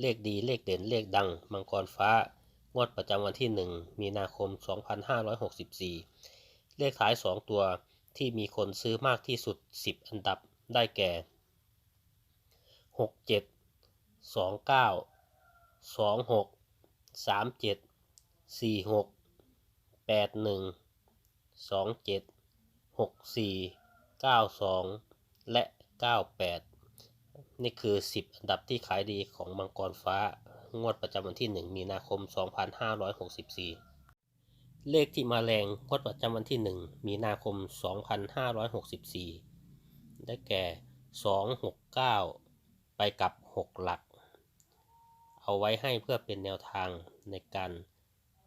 เลขดีเลขเด่นเลขดัง มังกรฟ้า งวดประจำวันที่ 1 มีนาคม 2564 เลขท้าย 2 ตัวที่มีคนซื้อมากที่สุด 10 อันดับได้แก่ 67 29 26 37 46 81 27 64 92 และ 98 นี่คือ 10 อันดับที่ขายดีของมังกรฟ้างวดประจำวันที่ 1 มีนาคม 2564 เลขที่มาแรงงวดประจำวันที่ 1 มีนาคม 2564 ได้แก่ 269 ไปกับ 6 หลัก เอาไว้ให้เพื่อเป็นแนวทางในการ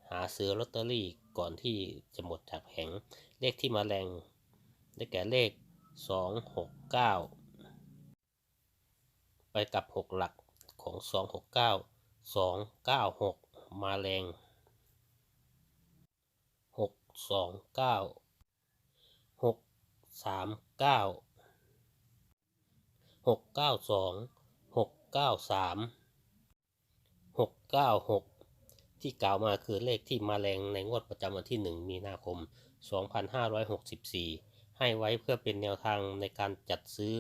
หาซื้อลอตเตอรี่ก่อนที่จะหมดจากแผงเลขที่มาแรง ได้แก่เลข 269 กับ 6 หลักของ 269 296 มาแรง 629 639 692 693 696ที่กล่าวมาคือเลขที่มาแรงในงวดประจำวันที่ 1 มีนาคม 2564 ให้ไว้เพื่อเป็นแนวทางในการจัดซื้อ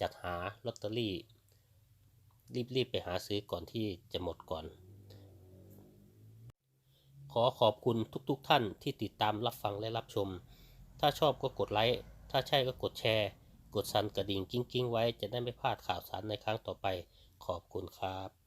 จัดหาลอตเตอรี่ รีบๆไปหาซื้อก่อนที่จะหมดก่อน ขอขอบคุณทุกๆท่านที่ติดตามรับฟังและรับชม ถ้าชอบก็กดไลค์ ถ้าใช่ก็กดแชร์ กดสั่นกระดิ่งกิ้งๆ ไว้จะได้ไม่พลาดข่าวสารในครั้งต่อไป ขอบคุณครับ